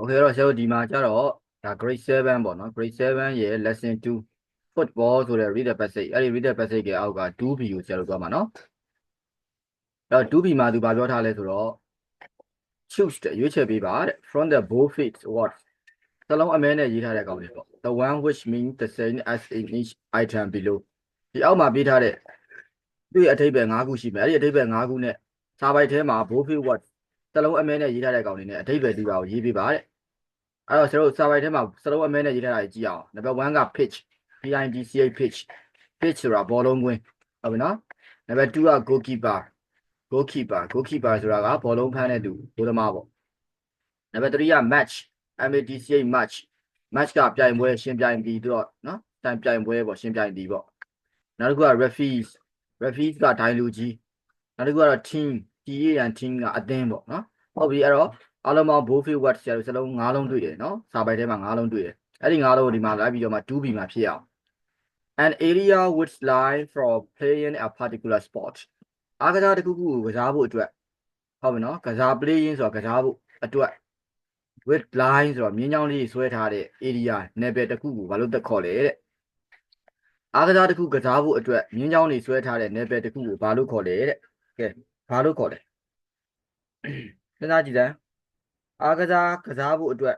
Okay တော့ဆရာတို့ဒီမှာကျတော့ဒါ grade 7ပေါ့နော် grade 7ရဲ့ lesson 2 football ဆိုတဲ့ reader passage အဲ့ဒီ reader passage ကအောက်က 2B ကိုဆရာတို့သွားမှာနော်အဲ့တော့ 2B မှာသူဘာပြောထားလဲဆိုတော့ choose တဲ့ရွေးချယ်ပေးပါတဲ့ from the both feet what သလုံးအမဲနဲ့ရေးထားတဲ့အကောင်တွေပေါ့ the one which means the same as in each item below ဒီအောက်မှာပေးထားတဲ့သူ့ရဲ့အထိပ္ပယ်၅ခုရှိမယ်အဲ့ဒီအထိပ္ပယ်၅ခုနဲ့စာပိုက်ထဲမှာ both feet what သလုံးအမဲနဲ့ရေးထားတဲ့ကောင်လေးနဲ့အထိပ္ပယ်ဒီပါကိုရေးပေးပါတဲ့အဲ့တော့ကျွန်တော်တို့စာပိုက်ထဲမှာသလုံးအမဲနဲ့ရေးထားတာကြီးကြည့်အောင် number 1က pitch PIDCA pitch pitch ဆိုတာဘောလုံးကွင်းဟုတ်ပြီနော် number 2က goalkeeper goalkeeper goalkeeper ဆိုတာကဘောလုံးဖမ်းတဲ့သူဘိုးသမားပေါ့ number 3က match MATCA match match ကပြိုင်ပွဲရှင်ပြိုင်ပြီးတော့နော်တိုင်ပြိုင်ပွဲပေါ့ရှင်ပြိုင်ပြီးပေါ့နောက်တစ်ခုက referees referees ကဒိုင်လူကြီးနောက်တစ်ခုကတော့ team TAN team ကအသင်းပေါ့နော်ဟုတ်ပြီအဲ့တော့အားလုံးပေါင်း Bowfield Watch ဆရာတို့စလုံး၅လုံးတွေ့တယ်နော်စာပိုက်ထဲမှာ၅လုံးတွေ့တယ်အဲ့ဒီ၅လုံးကိုဒီမှာလိုက်ပြီးတော့မှ 2B မှာဖြစ်အောင် an area which lie for playing a particular sport အားကစားတစ်ခုခုကိုကစားဖို့အတွက်ဟုတ်ပြီနော်ကစား playing ဆိုတာကစားဖို့အတွက် with line ဆိုတော့မြင်းချောင်းလေးဆွဲထားတဲ့ area နယ်ပယ်တစ်ခုကိုဘာလို့တက်ခေါ်လဲတဲ့အားကစားတစ်ခုကစားဖို့အတွက်မြင်းချောင်းလေးဆွဲထားတဲ့နယ်ပယ်တစ်ခုကိုဘာလို့ခေါ်လဲတဲ့ကဲ ဘာလို့ခေါ်လဲစဉ်းစားကြည့်စမ်းအားကစားကစားဖို့အတွက်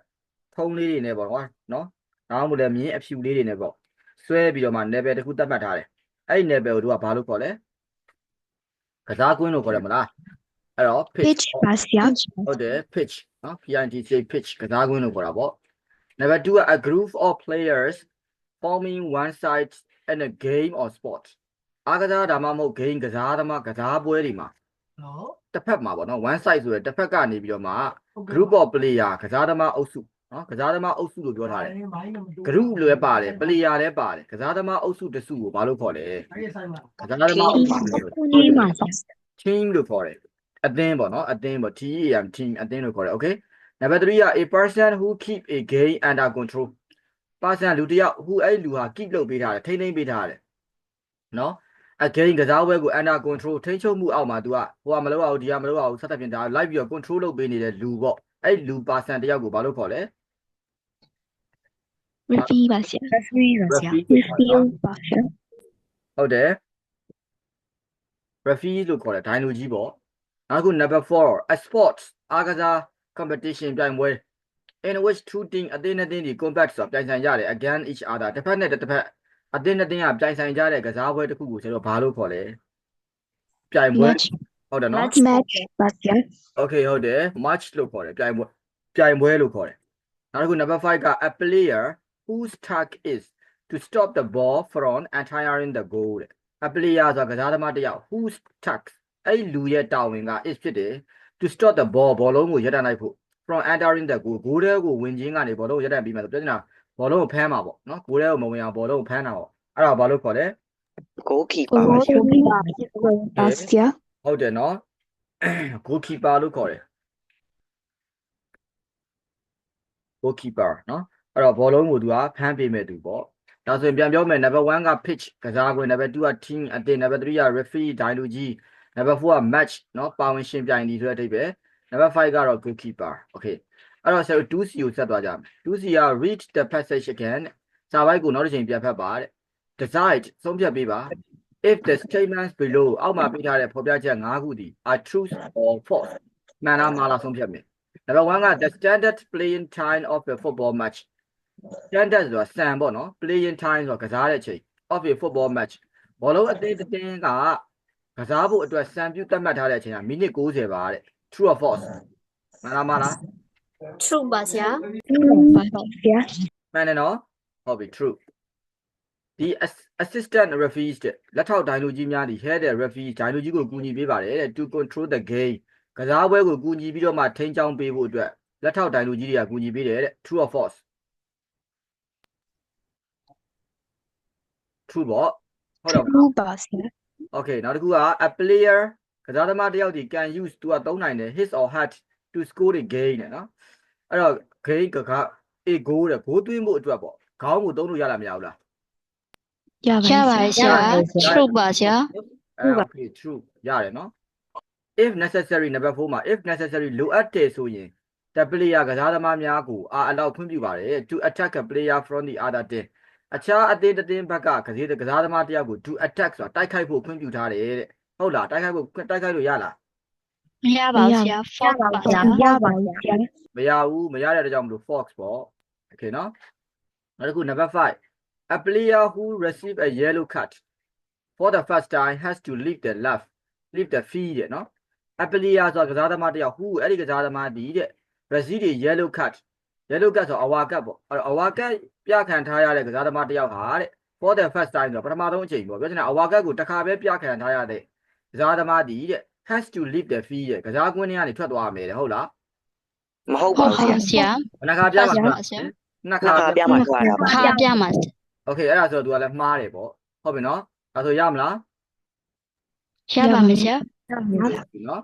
ထုံးလေးတွေနဲ့ပေါ့ကွာနော်နောက်မှလည်းမြင်းအဖြူလေးတွေနဲ့ပေါ့ဆွဲပြီးတော့မှနယ်ပယ်တစ်ခုတတ်မှတ်ထားတယ်အဲ့ဒီနယ်ပယ်ကိုတို့ကဘာလို့ခေါ်လဲကစားကွင်းလို့ခေါ်တယ်မလားအဲ့တော့ pitch pitch ပါဆရာဟုတ်တယ် pitch နော် PITC pitch ကစားကွင်းလို့ခေါ်တာပေါ့ number 2က a group of players forming one side in a game or sport အားကစားဒါမှမဟုတ် game ကစားသမားကစားပွဲတွေမှာ နော်တစ်ဖက်မှာပေါ့နော် one side ဆိုရယ်တစ်ဖက်ကနေပြီးတော့မှ ဟုတ်ကဲ့ group of player ကစားသမားအုပ်စုနော်ကစားသမားအုပ်စုလို့ပြောထားတယ်မိုင်းနဲ့မတူ group လွဲပါတယ် player လည်းပါတယ်ကစားသမားအုပ်စုတစ်စုကိုဘာလို့ခေါ်လဲအဲ့ဒီဆိုင်မှာကစားသမားအုပ်စုလို့ဒီမှာဆရာ team လို့ခေါ်တယ်အသင်းပေါ့နော်အသင်းပေါ့ TEM team အသင်းလို့ခေါ်တယ် okay number 3က a person who keep a game under control person လူတစ်ယောက် who အဲ့လူဟာ keep လုပ်ပေးထားတယ်ထိန်းသိမ်းပေးထားတယ်နော် အ game ကစားပွဲကို under control ထိန်းချုပ်မှုအောက်မှာ तू ကဟိုကမလုပ်အောင်ဒီကမလုပ်အောင်ဆက်သက်ပြင်ဒါလိုက်ပြီးတော့ control လုပ်ပေးနေတဲ့လူပေါ့အဲ့လူ person တစ်ယောက်ကိုဘာလို့ခေါ်လဲ review ပါဆရာ referee ပါဆရာ review ပါဆရာဟုတ်တယ် referee လို့ခေါ်တယ်ဒိုင်လူကြီးပေါ့နောက်တစ်ခု number 4 a sports အားကစား competition ပြိုင်ပွဲ in which two team အသင်းနဲ့အသင်းဒီ combat ဆိုတာပြိုင်ဆိုင်ကြတယ် against each other တစ်ဖက်နဲ့တစ်ဖက် အသင်းနဲ့အသင်းကပြိုင်ဆိုင်ကြတဲ့ကစားပွဲတစ်ခုကိုကျွန်တော်ဘာလို့ခေါ်လဲပြိုင်ပွဲ match ဟုတ်တယ်နော် match ပါဆရာ okay ဟုတ်တယ် match လို့ခေါ်တယ်ပြိုင်ပွဲပြိုင်ပွဲလို့ခေါ်တယ်နောက်တစ်ခု number 5က a player whose task is to stop the ball from entering the goal တဲ့ a player ဆိုတာကစားသမားတစ်ယောက် whose task အဲ့လူရဲ့တာဝန်က is ဖြစ်တယ် to stop the ball ဘောလုံးကိုရပ်တန့်လိုက်ဖို့ from entering the goal goal ထဲကိုဝင်ခြင်းကနေဘောလုံးကိုရပ်တန့်ပြီးမှဆိုပြဿနာ ဘောလုံးကိုဖမ်းမှာပေါ့နော် goal ထဲကိုမဝင်အောင်ဘောလုံးကိုဖမ်းတာပေါ့အဲ့ဒါဘာလို့ခေါ်လဲ goalkeeper ပါ goal ဆရာပါဆရာဟုတ်တယ်နော် goalkeeper လို့ခေါ်တယ် goalkeeper နော်အဲ့တော့ဘောလုံးကိုသူကဖမ်းပေးမဲ့သူပေါ့ဒါဆိုရင်ပြန်ပြောမယ် number 1က pitch ကစားကွင်း number 2က team အတင်း number 3က referee ဒိုင်လူကြီး number 4က match နော်ပါဝင်ရှင်ပြိုင်ဒီဆိုတဲ့အဓိပ္ပာယ် number 5ကတော့ goalkeeper okay အဲ့တော့ဆရာတို့ 2C ကိုဆက်သွားကြမယ် 2C က read the passage again စာပိုက်ကိုနောက်တစ်ချိန်ပြန်ဖတ်ပါတဲ့ decide ဆုံးဖြတ်ပေးပါ if the statements below အောက်မှာပေးထားတဲ့ဖော်ပြချက်၅ခုသည် are true or false မှန်လားမှားလားဆုံးဖြတ်မယ် number 1က the standard playing time of a football match standard ဆိုတာစံပေါ့နော် playing time ဆိုတာကစားတဲ့အချိန် of a football match ဘောလုံးအသေးတစ်တင်းကကစားဖို့အတွက်စံပြုသတ်မှတ်ထားတဲ့အချိန်ကမိနစ်90ပါတဲ့ true or false မှန်လားမှားလား true ပါဆရာပါဆရာမှန်တယ်နော်ဟုတ်ပြီ true ဒီ ass- assistant referees တဲ့လက်ထောက်ဒိုင်လူကြီးများဒီ head တဲ့ referee ဒိုင်လူကြီးကိုကူညီပေးပါတယ်တဲ့ to control the game ကစားပွဲကိုကူညီပြီးတော့မှထိန်းချောင်းပေးဖို့အတွက်လက်ထောက်ဒိုင်လူကြီးတွေကကူညီပေးတယ်တဲ့ true or false true ပေါ့ဟုတ်တော့ true ပါဆရာ okay နောက်တစ်ခုက a player ကစားသမားတစ်ယောက်ဒီ can use သူကသုံးနိုင်တယ် his or her to score the game တဲ့နော်အဲ့တော့ game ကက a goal တဲ့ goal သွင်းဖို့အတွက်ပေါ့ခေါင်းကိုသုံးလို့ရလားမရဘူးလားရပါရပါတယ်ဆရာ true ပါဆရာအဲ okay true ရတယ်နော် if necessary number 4မှာ if necessary လိုအပ်တယ်ဆိုရင် the player ကစားသမားများကိုအာအလောက်ခွင့်ပြုပါတယ် to attack a player from the other team အခြားအသင်းတစ်သင်းဘက်ကကစားကစားသမားတစ်ယောက်ကို to attack ဆိုတာတိုက်ခိုက်ဖို့ခွင့်ပြုထားတယ်တဲ့ဟုတ်လားတိုက်ခိုက်ဖို့တိုက်ခိုက်လို့ရလား မရပါဘူးဆရာ fault ပါဆရာရပါဘူးဆရာမရဘူးမရတဲ့အတွက်ကြောင့်မလို့ fox ပေါ့ okay နော်နောက်တစ်ခု number 5 a player who receive a yellow card for the first time has to leave the left leave the field တဲ့နော် a player ဆိုတာကစားသမားတစ်ယောက် who အဲ့ဒီကစားသမားဒီတဲ့ receive တဲ့ yellow card yellow card ဆိုအဝါကတ်ပေါ့အဲ့တော့အဝါကတ်ပြခံထားရတဲ့ကစားသမားတစ်ယောက်ဟာတဲ့ for the first time ဆိုတော့ပထမဆုံးအချိန်ပေါ့ပြောချင်တာအဝါကတ်ကိုတစ်ခါပဲပြခံထားရတဲ့ကစားသမားဒီတဲ့ has to leave the field ရဲ့ကစားကွင်းထဲကနေထွက်သွားရမယ်တဲ့ဟုတ်လားမဟုတ်ပါဘူးဆရာနှစ်ခါပြမှာနှစ်ခါပြမှာထွက်ရတာပါခါပြမှာ Okay အဲ့ဒါဆိုတော့ तू ကလည်းမှားတယ်ပေါ့ဟုတ်ပြီနော်ဒါဆိုရမလားရပါမယ်ဆရာနော်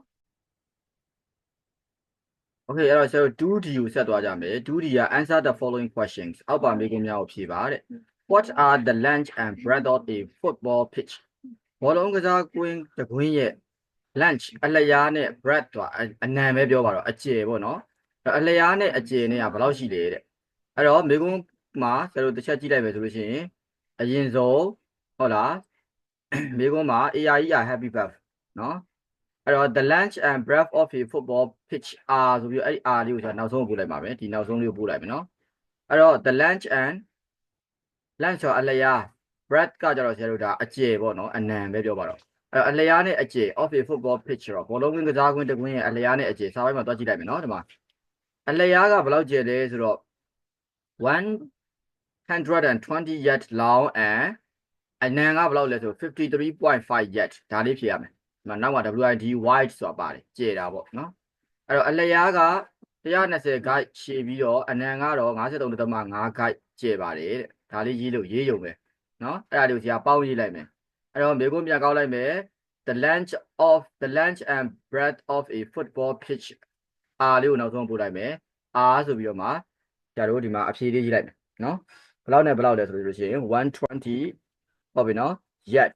Okay အဲ့တော့ဆရာတို့ do d ကိုဆက်သွားကြမယ် do d က answer the following questions အောက်ပါမေးခွန်းများကိုဖြေပါတဲ့ What are the length and breadth of a football pitch ဘောလုံးကစားကွင်းတကွင်းရဲ့ length အလျားနဲ့ breadth ဆိုတာအအနံပဲပြောပါတော့အကျယ်ပေါ့နော်အဲ့အလျားနဲ့အကျယ်နဲ့ကဘယ်လောက်ရှိလဲတဲ့အဲ့တော့မေးခွန်းမှာဆရာတို့တစ်ချက်ကြည့်လိုက်မယ်ဆိုလို့ရှိရင်အရင်ဆုံးဟုတ်လားမေးခွန်းမှာ AIE happy birthday နော်အဲ့တော့ the length and breadth of a football pitch R ဆိုပြီးတော့အဲ့ဒီ R လေးကိုကျွန်တော်နောက်ဆုံးပို့လိုက်ပါမယ်ဒီနောက်ဆုံးလေးကိုပို့လိုက်မယ်နော်အဲ့တော့ the length and length ဆိုတော့အလျား breadth ကကြတော့ဆရာတို့ဒါအကျယ်ပေါ့နော်အနံပဲပြောပါတော့ အဲ့တော့အလျားနဲ့အကျယ် of a football pitch ဆိုတော့ဘောလုံးကွင်းကစားကွင်းတစ်ကွင်းရဲ့အလျားနဲ့အကျယ်စာပိုင်းမှာတွက်ကြည့်လိုက်မယ်နော်ဒီမှာအလျားကဘယ်လောက်ကျယ်လဲဆိုတော့120 yard long and အနံကဘယ်လောက်လဲဆို53.5 yard ဒါလေးဖြေရမယ်ဒီမှာနောက်မှာ WID wide ဆိုတာပါတယ်ကျဲတာပေါ့နော်အဲ့တော့အလျားက120 gauge ရှည်ပြီးတော့အနံကတော့53.5 gauge ကျဲပါတယ်တဲ့ဒါလေးရေးလို့ရေးယုံပဲနော်အဲ့ဒါလေးကိုဆရာပေါင်းရေးလိုက်မယ် အဲ့တော့မေကွန်းပြန်ကောက်လိုက်မယ် the length of the length and breadth of a football pitch R လေးကိုနောက်ဆုံးပို့လိုက်မယ် R ဆိုပြီးတော့မှဆရာတို့ဒီမှာအဖြေလေးရေးလိုက်မယ်နော်ဘယ်လောက်နဲ့ဘယ်လောက်လဲဆိုလို့ရှိရင်120ဟုတ်ပြီနော် yard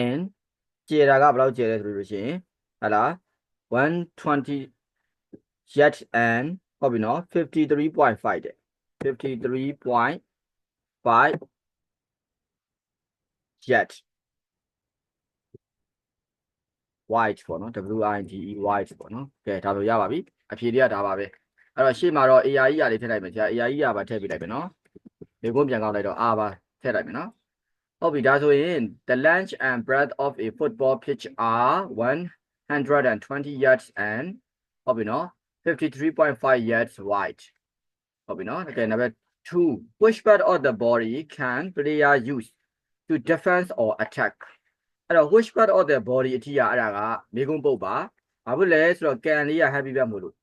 and ကျေတာကဘယ်လောက်ကျေလဲဆိုလို့ရှိရင်ဟလာ120 yet and ဟုတ်ပြီနော်53.5တဲ့53.5 yet wide ပေါ့နော် W I D E wide ပေါ့နော်ကဲဒါဆိုရပါပြီအဖြေတွေကဒါပါပဲအဲ့တော့ရှေ့မှာတော့ AI ရလေးထည့်လိုက်မယ်ဆရာ AI ရပါထည့်ပြလိုက်မယ်နော်ဒီကုန်းပြန်ကောက်လိုက်တော့ R ပါထည့်လိုက်မယ်နော် ဟုတ်ပြီဒါဆိုရင် the length and breadth of a football pitch are 120 yards and ဟုတ်ပြီနော် 53.5 yards wide ဟုတ်ပြီနော်တကယ် number 2 which part of the body can player use to defense or attack အဲ့တော့ which part of the body အထိရအဲ့ဒါကမေးခွန်းပုတ်ပါဘာဖြစ်လဲဆိုတော့ can လေးက happy ပဲမို့လို့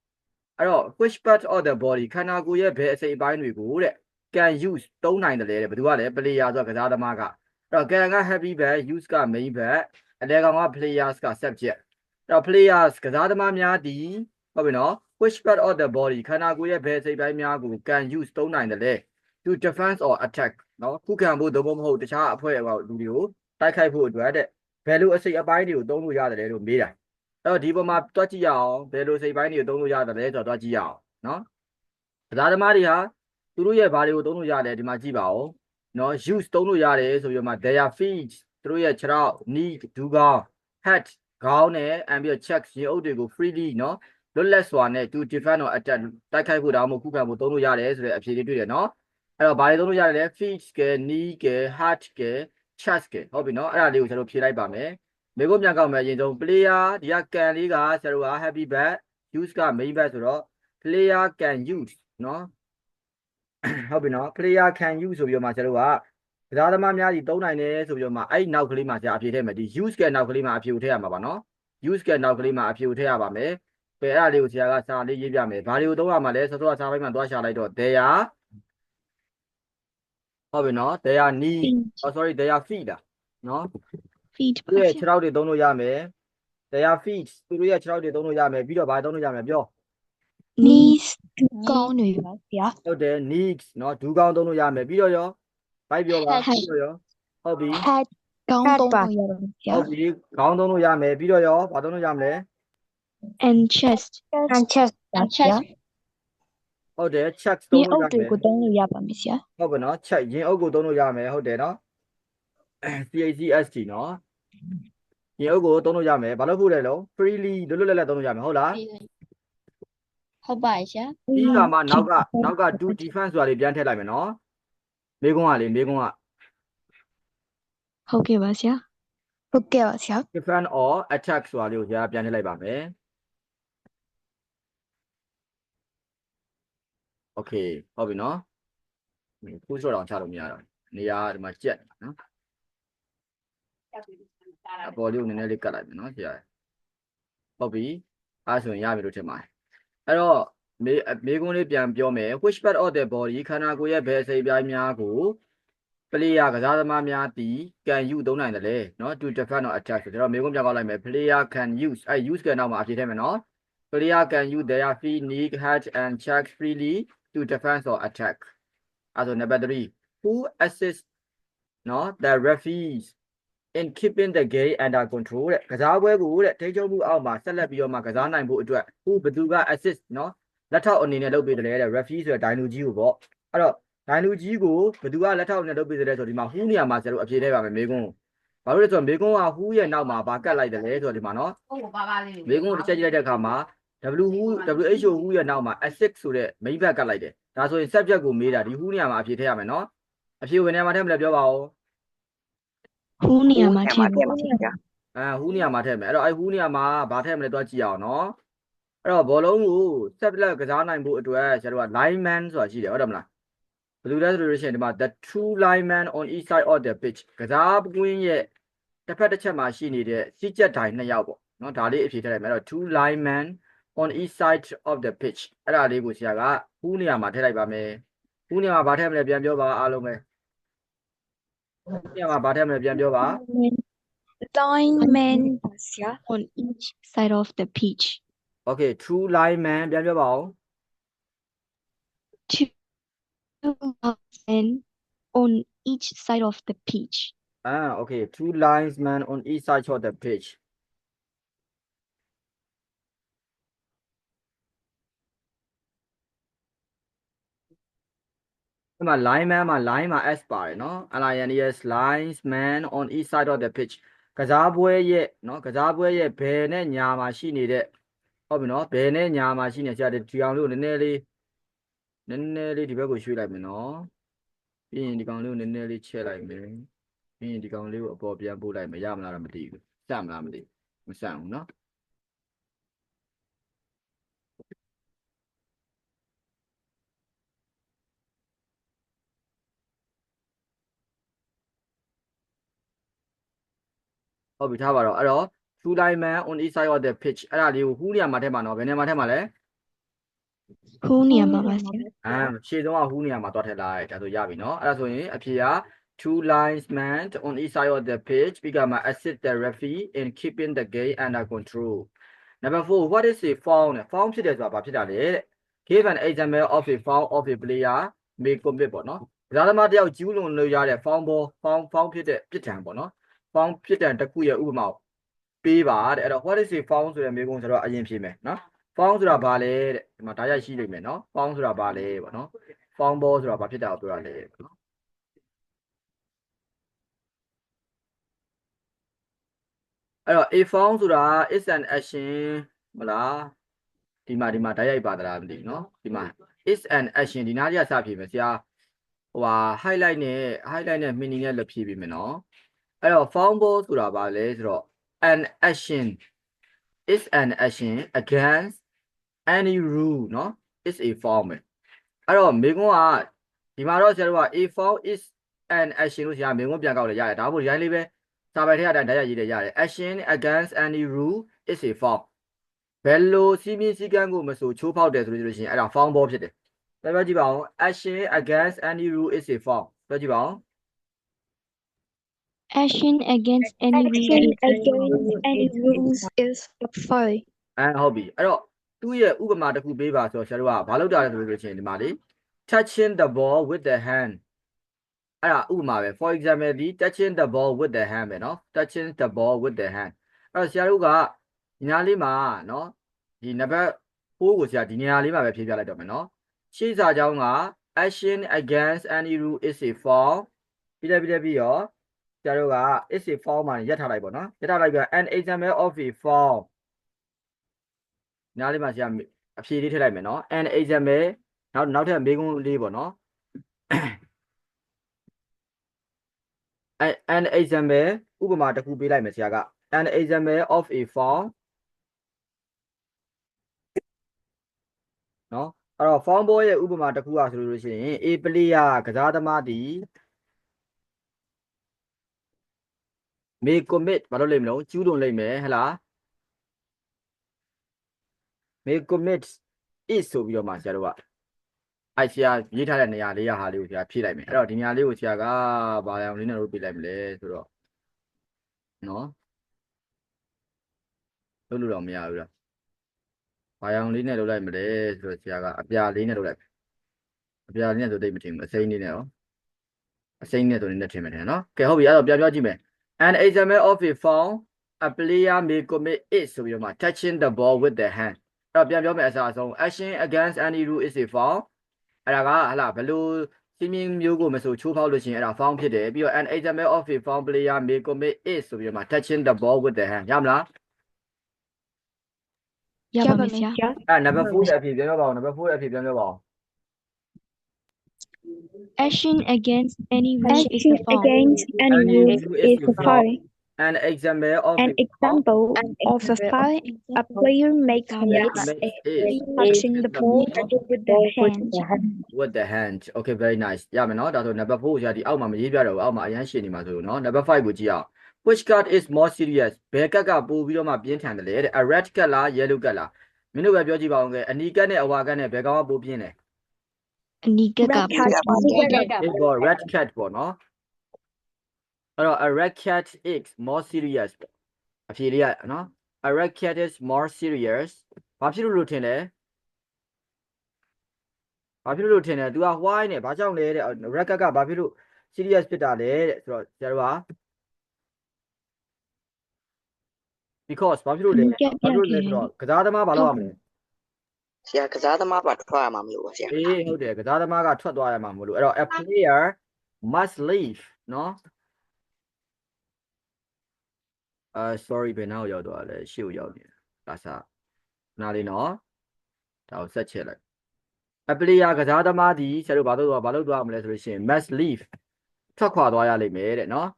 အဲ့တော့ which part of the body ခန္ဓာကိုယ်ရဲ့ဘယ်အစိတ်အပိုင်းတွေကိုတဲ့ can use သုံးနိုင်တယ်လေတဲ့ဘယ်သူကလဲ player ဆိုတော့ကစားသမားကအဲ့တော့ can က happy ဘက် use က main ဘက်အလဲကောင်က players က subject အဲ့တော့ players ကစားသမားများဒီဟုတ်ပြီနော် which part of the body ခန္ဓာကိုယ်ရဲ့ဘယ်စိတ်ပိုင်းများကို can use သုံးနိုင်တယ်လဲ to defense or attack နော်ခုခံဖို့သို့မဟုတ်တခြားအဖွဲ့အကောင်လူတွေကိုတိုက်ခိုက်ဖို့အတွက်တဲ့ဘယ်လိုအစိတ်အပိုင်းတွေကိုသုံးလို့ရတယ်လဲလို့မေးတာအဲ့တော့ဒီပေါ်မှာတွက်ကြည့်ရအောင်ဘယ်လိုစိတ်ပိုင်းတွေကိုသုံးလို့ရတယ်လဲဆိုတော့တွက်ကြည့်ရအောင်နော်ကစားသမားတွေဟာသူတို့ရဲ့ဘာတွေကိုသုံးလို့ရလဲဒီမှာကြည့်ပါဦးနော် use သုံးလို့ရတယ်ဆိုပြီးတော့မှ their feet သူတို့ရဲ့ခြေထောက် knee ဒူးခေါင်း head ခေါင်းနဲ့ and ပြီးတော့ check ရင်အုပ်တွေကို freely နော်လွတ်လပ်စွာနဲ့ to defend or attack တိုက်ခိုက်ဖို့ဒါမှမဟုတ်ခုခံဖို့သုံးလို့ရတယ်ဆိုတဲ့အဖြေလေးတွေ့တယ်နော် အဲ့တော့ဘာတွေသုံးလို့ရတယ်လဲ feet က knee က heart က chest ကဟုတ်ပြီနော်အဲ့ဒါလေးကိုကျွန်တော်ဖြေလိုက်ပါမယ်မေကုန်းပြန်ကောက်မယ်အရင်ဆုံး player ဒီက can လေးကဆရာတို့က happy back use က main back ဆိုတော့ player can use နော်ဟုတ်ပြီနော် player can use ဆိုပြီးတော့မှကျွန်တော်တို့ကကစားသမားများကြီးသုံးနိုင်တယ်ဆိုပြီးတော့မှအဲ့ဒီနောက်ကလေးမှာဆရာအဖြေထည့်မယ်ဒီ use ကနောက်ကလေးမှာအဖြေကိုထည့်ရမှာပါနော် use ကနောက်ကလေးမှာအဖြေကိုထည့်ရပါမယ်ပယ်အဲ့ဒါလေးကိုဆရာကစာလေးရေးပြမယ်ဘာတွေကိုသုံးရမှာလဲဆိုတော့စာပိုင်းမှာသွားရှာလိုက်တော့ there ဟုတ်ပြီနော် there knee oh sorry there feet လားနော် feed သူတို့ရဲ့ခြေထောက်တွေသုံးလို့ရမယ် there feet သူတို့ရဲ့ခြေထောက်တွေသုံးလို့ရမယ်ပြီးတော့ဘာသုံးလို့ရမယ်ပြော knees ကောင်းနေပါဆရာဟုတ်တယ် knees နော်ဒူးကောင်းသုံးလို့ရမယ်ပြီးတော့ရောဘိုက်ပြောပါ Head ပြီးတော့ရောဟုတ်ပြီ head ကောင်းသုံးလို့ရတယ်ဆရာဟုတ်ပြီခေါင်းသုံးလို့ရမယ်ပြီးတော့ရောဘာသုံးလို့ရမလဲ and chest and chest ဆရာ chest ဟုတ်တယ် check ဒီသုံးအုလို့ပ်ရတွေမယ်ကိုသုံးလို့ရပါမယ်ဆရာဟုတ်ပါနော် check ရင်အုပ်ကိုသုံးလို့ရမယ်ဟုတ်တယ်နော် CACST နော်ရင်အုပ်ကိုသုံးလို့ရမယ်ဘာလို့ဖို့လဲလို့ freely လွတ်လွတ်လပ်လပ်သုံးလို့ရမယ်ဟုတ်လားဟုတ်ပါရဲ့ဆရာပြီးကမှနောက်ကနောက်က to defense ဆိုတာလေးပြန်ထည့်လိုက်မယ်နော်မေကုန်းကလေမေကုန်းကဟုတ်ကဲ့ပါဆရာဟုတ်ကဲ့ပါဆရာ defend or attack ဆိုတာလေးကိုဆရာပြန်ထည့်လိုက်ပါမယ် okay ဟုတ်ပြီနော်ခုစောတော့ချလို့မရတော့နေရာဒီမှာကြက်နော်အပေါ်လေးကိုနည်းနည်းလေးကတ်လိုက်မယ်နော်ဆရာဟုတ်ပြီအဲဆိုရင်ရပြီလို့ထင်ပါတယ်အဲ့တော့မေမေကုန်းလေးပြန်ပြောမယ် which part of the body ခန္ဓာကိုယ်ရဲ့ဘယ်အစိတ်အပိုင်းများကို player ကစားသမားများသည် can use သုံးနိုင်တယ်လေနော် to defend or attack ဆိုတော့မေကုန်းပြန်ကောက်လိုက်မယ် player can use အဲ use ကနောက်မှာအပြည့်ထည့်မယ်နော် player can use their feet knee head and check freely to defend or attack အဲဆို number 3 who assists နော် the referees in keeping the game under control တဲ့ကစားပွဲကိုတဲ့ထိန်းချုပ်မှုအောက်မှာဆက်လက်ပြီးတော့မှကစားနိုင်ဖို့အတွက် who ဘယ်သူက assist နော်လက်ထောက်အနေနဲ့လုပ်ပေးတယ်လေတဲ့ referee ဆိုတဲ့ဒိုင်လူကြီးကိုပေါ့အဲ့တော့ဒိုင်လူကြီးကိုဘယ်သူကလက်ထောက်အနေနဲ့လုပ်ပေးတယ်လဲဆိုတော့ဒီမှာ who နေရာမှာဆရာတို့အဖြေထည့်ပါမယ်မေကွန်းဘာလို့လဲဆိုတော့မေကွန်းက who ရဲ့နောက်မှာဗာကတ်လိုက်တယ်လေဆိုတော့ဒီမှာနော်ဟုတ်ပါပါလေးမေကွန်းကိုတစ်ချက်ကြည့်လိုက်တဲ့အခါမှာ W who WHO who ရဲ့နောက်မှာ assist ဆိုတဲ့ main ဘက်ကတ်လိုက်တယ်ဒါဆိုရင် subject ကိုမေးတာဒီ who နေရာမှာအဖြေထည့်ရမယ်နော်အဖြေဝင်နေရာမှာထည့်မလဲပြောပါဦးဟူးနေရာမှာထည့်ထည့်ပါပါဆဆရာရာအဲဟူးနေရာမှာထည့်မယ်အဲ့တော့အဲဟူးနေရာမှာဘာထည့်မလဲတော့ကြည့်အောင်နော်အဲ့တော့ဘောလုံးကိုဆက်လက်ကစားနိုင်ဖို့အတွက်ကျတော့ lineman ဆိုတာရှိတယ်ဟုတ်တယ်မလားဘယ်လိုလဲဆိုလို့ရှိရင်ဒီမှာ the two lineman on each side of the pitch ကစားကွင်းရဲ့တစ်ဖက်တစ်ချက်မှာရှိနေတဲ့စီးချက်တိုင်းနှစ်ယောက်ပေါ့နော်ဒါလေးအဖြေထည့်လိုက်မယ်အဲ့တော့ two lineman on each side of the pitch အဲ့ဒါလေးကိုဆရာကဟူးနေရာမှာထည့်လိုက်ပါမယ်ဟူးနေရာမှာဘာထည့်မလဲပြန်ပြောပါအားလုံးပဲဟူးနေရာမှာဘာထည့်မလဲပြန်ပြောပါ lineman ပါဆရာ on each side of the pitch Okay true lineman ပြန်ပြောပါဦး two men on each side of the pitch Ah, okay. Two linesmen on each side of the pitch. ။ ဒီမှာ lineman မှာ line မှာ s ပါတယ်နော်။ LINES linesman on each side of the pitch ကစားပွဲရဲ့နော်ကစားပွဲရဲ့ဘယ်နဲ့ညာမှာရှိနေတဲ့ဟုတ်ပြီနော်ဘယ်နဲ့ညာမှာရှိနေဆရာဒီကောင်လေးကိုနည်းနည်းလေးနည်းနည်းလေးဒီဘက်ကိုရွှေ့လိုက်မယ်နော်။ပြီးရင်ဒီကောင်လေးကိုနည်းနည်းလေးချဲ့လိုက်မယ်။ပြီးရင်ဒီကောင်လေးကိုအပေါ်ပြန်ပို့လိုက်မရမလားတော့မသိဘူးစမလားမသိဘူးမစဘူးเဟုတ်ပြီထားပါတော့အဲ့တော့ two lineman on each side of the pitch အဲ့ဒါလေးကိုဟူးနေရာမှာထည့်မှာနော်ဘယ်နေရာမှာထည့်မှာလဲဟူးနေရာမှာပါဆရာအာခြေဆုံးကဟူးနေရာမှာသွားထည့်လိုက်ဒါဆိုရပြီနော်အဲ့ဒါဆိုရင်အဖြေက two linesmen on each side of the pitch become assist the referee in keeping the game under control number 4 what is a foul နဲ့ foul ဖြစ်တယ်ဆိုတာဘာဖြစ်တာလဲတဲ့ give an example of a foul of a player may commit ပေါ့နော်ကစားသမားတယောက်ကျူးလွန်လို့ရတဲ့ foul ball foul foul ဖြစ်တဲ့ပြစ်ဒဏ်ပေါ့နော် foul ပြစ်ဒဏ်တစ်ခုရဲ့ဥပမာကိုပေးပါတဲ့အဲ့တော့ what is a foul ဆိုတဲ့မေးခွန်းဆိုတော့အရင်ဖြေမယ်နော် foul ဆိုတာဘာလဲတဲ့ဒီမှာဒါရိုက်ရှိလိမ့်မယ်နော် foul ဆိုတာဘာလဲပေါ့နော် foul ball ဆိုတာဘာဖြစ်တာကိုပြောတာလဲပေါ့နော်အဲ့တော့ a foul ဆိုတာ is an action မလားဒီမှာဒီမှာဓာတ်ရိုက်ပါသလားမသိဘူးเนาะဒီမှာ is an action ဒီနားကြီးကစဖြေမယ်ဆရာဟိုဟာ highlight နဲ့ highlight နဲ့ meaning နဲ့လက်ဖြေပေးမယ်เนาะ အဲ့တော့ foul ball ဆိုတာဘာလဲဆိုတော့ an action is an action against any rule เนาะ is a foul ပဲအဲ့တော့မေကွန်းကဒီမှာတော့ဆရာတို့က a foul is an action လို့ဆရာမေကွန်းပြန်ကောက်လေရတယ်ဒါမှမဟုတ်ဒီတိုင်းလေးပဲစာပေထဲအတိုင်းဓာတ်ရိုက်ရေးတယ်ရတယ် action against any rule is a foul ဘယ်လိုစီးမင်းစည်းကမ်းကိုမဆိုချိုးဖောက်တယ်ဆိုလို့ရှိရင်အဲ့ဒါ foul ball ဖြစ်တယ်ပြောပြကြည့်ပါဦး action against any rule is a foul ပြောကြည့်ပါဦး action against any Action rule against any rules is a foul အဲဟုတ်ပြီအဲ့တော့သူ့ရဲ့ဥပမာတစ်ခုပေးပါဆိုတော့ဆရာတို့ကဘာလုပ်တာလဲဆိုလို့ရှိရင်ဒီမှာလေ touching the ball with the hand အဲ့ဒါဥပမာပဲ for example ဒီ touching the ball with the hand ပဲเนาะ touching the ball with the hand အဲ့တော့ဆရာတို့ကဒီနားလေးမှာเนาะ ဒီနံပါတ်4ကိုဆရာဒီနေရာလေးမှာပဲဖြည့်ပြလိုက်တော့မယ်နော်ရှေ့စာကြောင်းက action against any rule is a form ပြီးတယ်ပြီးတယ်ပြီးရော ဆရာတို့က is a form မှာရက်ထားလိုက်ပေါ့နော်ရက်ထားလိုက်ပြီးတော့ an example of a form နားလေးမှာဆရာအဖြေလေးထည့်လိုက်မယ်နော် an example နောက်နောက်ထပ်မေးခွန်းလေးပေါ့နော် an an example ဥပမာတစ်ခုပေးလိုက်မယ်ဆရာက an example of a form နော်အဲ့တော့ form ball ရဲ့ဥပမာတစ်ခုอ่ะဆိုလို့ရှိရင် a player ကစားသမားသည် may commit ဘာလို့လိမ့်မလို့ကျူးလွန်လိမ့်မယ်ဟဲ့လား may commit is ဆိုပြီးတော့မှဆရာတို့ကအဲ့ဆရာရေးထားတဲ့နေရာလေးရဟာလေးကိုဆရာဖြည့်လိုက်မယ်အဲ့တော့ဒီနေရာလေးကိုဆရာကဘာအောင်လေးနဲ့လုပ်ပြလိုက်မလဲဆိုတော့နော်လုပ်လို့တော့မရဘူးလားဘာအောင်လေးနဲ့လုပ်လိုက်မလဲဆိုတော့ဆရာကအပြာလေးနဲ့လုပ်လိုက်အပြာလေးနဲ့ဆိုသိပ်မထင်ဘူးအစိမ်းလေးနဲ့ရောအစိမ်းနဲ့ဆိုနေနဲ့ထင်မယ်ထင်နော်ကဲဟုတ်ပြီအဲ့တော့ပြပြကြည့်မယ် an example of a form a player may commit it ဆိုပြီးတော့မှ touching the ball with the hand အဲ့တော့ပြန်ပြောမယ်အစားအဆုံး action against any rule is a foul အဲ့ဒါကဟလာဘယ်လိုစီမင်းမျိုးကိုမဆိုချိုးဖောက်လို့ရှိရင်အဲ့ဒါ foul ဖြစ်တယ်ပြီးတော့ an example of a foul player may commit it ဆိုပြီးတော့မှ touching the ball with the hand ရမလားရပါမယ်ဆရာအဲ့ number 4ရဲ့အဖြစ်ပြန်ပြောပါအောင် number 4ရဲ့အဖြစ်ပြန်ပြောပါအောင် action against any rule is a Action foul against any Any rule rule is is a a foul. foul. an example of An a foul example of a foul, a player may commit makes it touching the ball with the hand. with the hand okay very nice ရမယ်နော်ဒါဆို number 4ကိုဆရာဒီအောက်မှာမရေးပြတော့ဘူးအောက်မှာအရန်ရှင်းနေမှာဆိုလို့နော် number 5ကိုကြည့်အောင် which card is more serious ဘယ်ကတ်ကပိုပြီးတော့မှပြင်းထန်တယ်လဲတဲ့ a red card လား yellow card လားမင်းတို့ပဲပြောကြည့်ပါဦးခဲ့အနီကတ်နဲ့အဝါကတ်နဲ့ဘယ်ကောင်ကပိုပြင်းလဲ အနီးကပ်က Red card. is for red cat ပေါ့နော်အဲ့တော့ a red cat is more serious ပေါ့အဖြေလေးရနော် a red cat is more serious ဘာဖြစ်လို့လို့ထင်လဲဘာဖြစ်လို့လို့ထင်လဲ तू က why နဲ့ဘာကြောင့်လဲတဲ့ red cat ကဘာဖြစ်လို့ serious ဖြစ်တာလဲတဲ့ဆိုတော့ဆရာတို့က because ဘာဖြစ်လို့လဲအနီးကပ်ဘာဖြစ်လို့လဲပြန်ဆိုထင်တော့ကစားသမားဘာလုပ်ရမလဲ ဆရာကစားသမားပါထွက်ရမှာမလို့ပါဆရာအေးဟုတ်တယ်ကစားသမားကထွက်သွားရမှာမလို့အဲ့တော့ a player must leave နော်အာ sorry ဘယ်နောက်ရောက်သွားလဲရှေ့ကိုရောက်နေဒါစားနားလေးနော်ဒါကိုဆက်ချက်လိုက် a player ကစားသမားဒီဆရာတို့ဘာလို့သွားဘာလို့သွားမလဲဆိုလို့ရှိရင် must leave ထွက်ခွာသွားရလိမ့်မယ်တဲ့နော်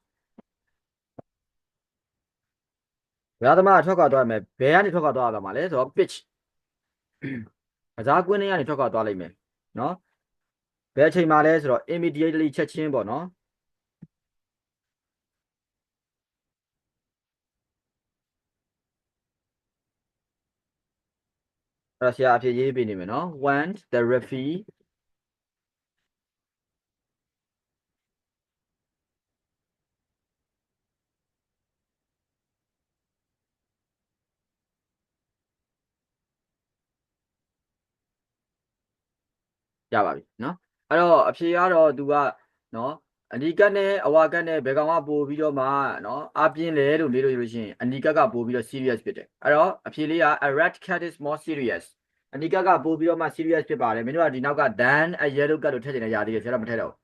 ကစားသမားကထွက်ခွာသွားရမယ်ဘယ်ကနေထွက်ခွာသွားရမှာလဲဆိုတော့ pitch ကစားကွင်းထဲကနေထွက်ခွာသွားလိမ့်မယ်နော်ဘယ်အချိန်မှလဲဆိုတော့ immediately ချက်ချင်းပေါ့နော်အဲ့တော့ဆရာအဖြစ်ရေးပေးနေမယ်နော် when the referee ရပါပြီเนาะအဲ့တော့အဖြေကတော့သူကเนาะအနီကတ်နဲ့အဝါကတ်နဲ့ဘယ်ကောင်ကပို့ပြီးတော့မှเนาะအပြင်းလဲလို့မေးလို့ရလို့ရှိရင်အနီကတ်ကပို့ပြီးတော့ serious ဖြစ်တယ်အဲ့တော့အဖြေလေးက a red cat is more serious အနီကတ်ကပို့ပြီးတော့မှ serious ဖြစ်ပါတယ်မင်းတို့ကဒီနောက်က than a yellow card လို့ထည့်ချင်တဲ့ຢာသေးတယ်ဆရာတော့မထည့်တော့ဘူး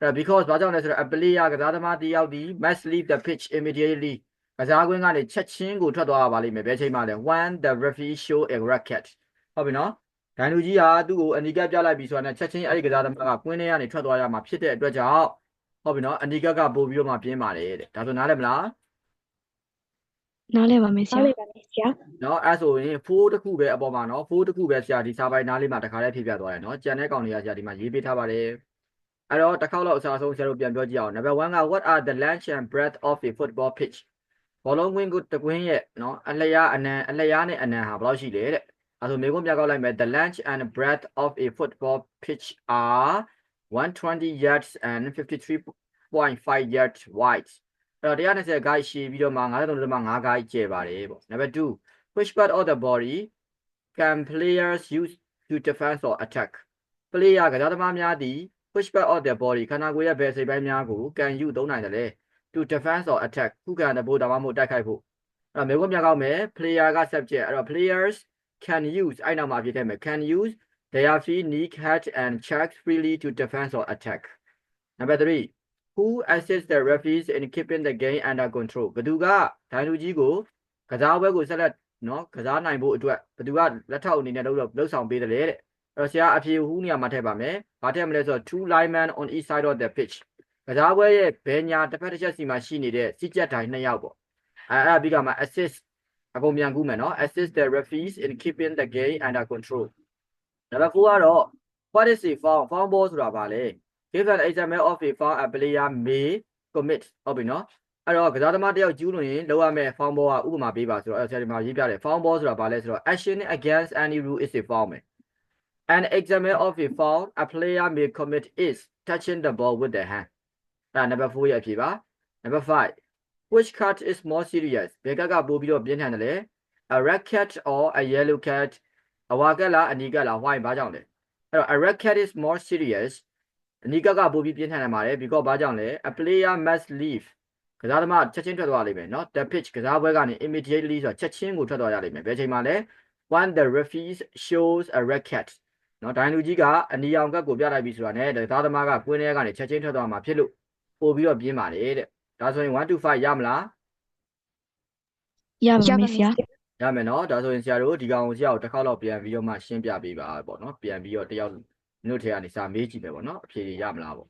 အဲ့တော့ because ဘာကြောင့်လဲဆိုတော့ a player ကစားသမားတယောက်ဒီ must leave the pitch immediately ကစားကွင်းကနေချက်ချင်းကိုထွက်သွားရပါလိမ့်မယ်ဘယ်ချိန်မှလဲ when the referee show a red card ဟုတ်ပြီနော် ဒိုင်လူကြီးဟာသူ့ကိုအနီကပ်ပြလိုက်ပြီဆိုတာနဲ့ချက်ချင်းအဲ့ဒီကစားသမားကကွင်းထဲကနေထွက်သွားရမှာဖြစ်တဲ့အတွက်ကြောင့်ဟုတ်ပြီနော်အနီကပ်ကပို့ပြီးတော့မှပြင်းပါတယ်တဲ့ဒါဆိုနားလည်မလားနားလဲပါမယ်ဆရာနော်အဲ့ဆိုရင်4တစ်ခုပဲအပေါ်မှာနော်4တစ်ခုပဲဆရာဒီစာပိုင်နားလေးမှာတခါတည်းဖြည့်ပြသွားတယ်နော်ကြံတဲ့ကောင်တွေကဆရာဒီမှာရေးပေးထားပါတယ်အဲ့တော့တစ်ခေါက်လောက်အစားဆုံးဆရာတို့ပြန်ပြောကြည့်အောင် number 1က what are the length and breadth of a football pitch ဘောလုံးကွင်းကိုတကွင်းရဲ့နော်အလျားအနံအလျားနဲ့အနံဟာဘယ်လောက်ရှိလဲတဲ့ အဲဆိုမေကွန်းပြကောက်လိုက်မယ် the length and breadth of a football pitch are 120 yards and 53.5 yards wide အဲ့တော့120 guide ရှည်ပြီးတော့မှ93.5 guide ကျယ်ပါတယ်ပေါ့ number 2 which part of the body can players use to defend or attack player ကစားသမားများသည် which part of their body ခန္ဓာကိုယ်ရဲ့ဘယ်စိတ်ပိုင်းများကို can use သုံးနိုင်တယ်လဲ to defend or attack ခုခံတဲ့ဖို့ဒါမှမဟုတ်တိုက်ခိုက်ဖို့အဲ့တော့မေကွန်းပြကောက်မယ် player က subject အဲ့တော့ players can use အဲ့နောက်မှာအဖြစ်ထည့်မယ် can use their free knee catch and check freely to defense or attack number 3 who assists the referees in keeping the game under control ဘသူကဒိုင်လူကြီးကိုကစားပွဲကိုဆက်လက်နော်ကစားနိုင်ဖို့အတွက်ဘသူကလက်ထောက်အနေနဲ့လုပ်တော့လှုပ်ဆောင်ပေးတယ်လေတဲ့အဲ့တော့ဆရာအဖြေဟူးနေရာမှာထည့်ပါမယ်ဘာထည့်မလဲဆိုတော့ two linemen on each side of the pitch ကစားပွဲရဲ့ဘယ်ညာတစ်ဖက်တစ်ချက်စီမှာရှိနေတဲ့စီကြက်တိုင်းနှစ်ယောက်ပေါ့အဲအဲ့ဒါပြီးကမှ assist အကုန်ပြန်ကူးမယ်နော် assist the referees in keeping the game under control number 4ကတော့ what is a foul foul ball ဆိုတာဘာလဲ give an example of a foul a player may commit ဟုတ်ပြီနော်အဲ့တော့ကစားသမားတစ်ယောက်ကျူးလွန်ရင်လောက်ရမယ့် foul ball ကဥပမာပေးပါဆိုတော့အဲ့ဆရာဒီမှာရေးပြတယ် foul ball ဆိုတာဘာလဲဆိုတော့ action against any rule is a foul မယ် an example of a foul a player may commit is touching the ball with the hand အဲ့ဒါ number 4ရဲ့အဖြေပါ number 5 which cat is more serious ဘယ်ကကပိုးပြီးတော့ပြင်းထန်တယ်လဲ a red cat or a yellow cat အဝါကလားအနီကလား why ဘာကြောင့်လဲအဲ့တော့ a red cat is more serious အနီကကပိုးပြီးပြင်းထန်နိုင်ပါတယ် because ဘာကြောင့်လဲ a player must leave ကစားသမားချက်ချင်းထွက်သွားလိမ့်မယ်နော် the pitch ကစားပွဲကနေ immediately ဆိုတော့ချက်ချင်းကိုထွက်သွားရလိမ့်မယ်ဘယ်ချိန်မှာလဲ when the referee shows a red cat နော်ဒိုင်လူကြီးကအနီအောင်ကတ်ကိုပြလိုက်ပြီဆိုတာနဲ့ကစားသမားကကွင်းထဲကနေချက်ချင်းထွက်သွားမှာဖြစ်လို့ပို့ပြီးတော့ပြင်းပါတယ်တဲ့ ဒါဆိုရင်1 to 5ရမလားရပါမယ်ဆရာရမယ်နော်ဒါဆိုရင်ဆရာတို့ဒီကောင်ကိုဆရာကိုတစ်ခေါက်တော့ပြန်ပြီးတော့မှရှင်းပြပေးပါပေါ့နော်ပြန်ပြီးတော့တယောက်မြို့ထဲကနေစာမေးကြည့်မယ်ပေါ့နော်အဖြေရမလားပေါ့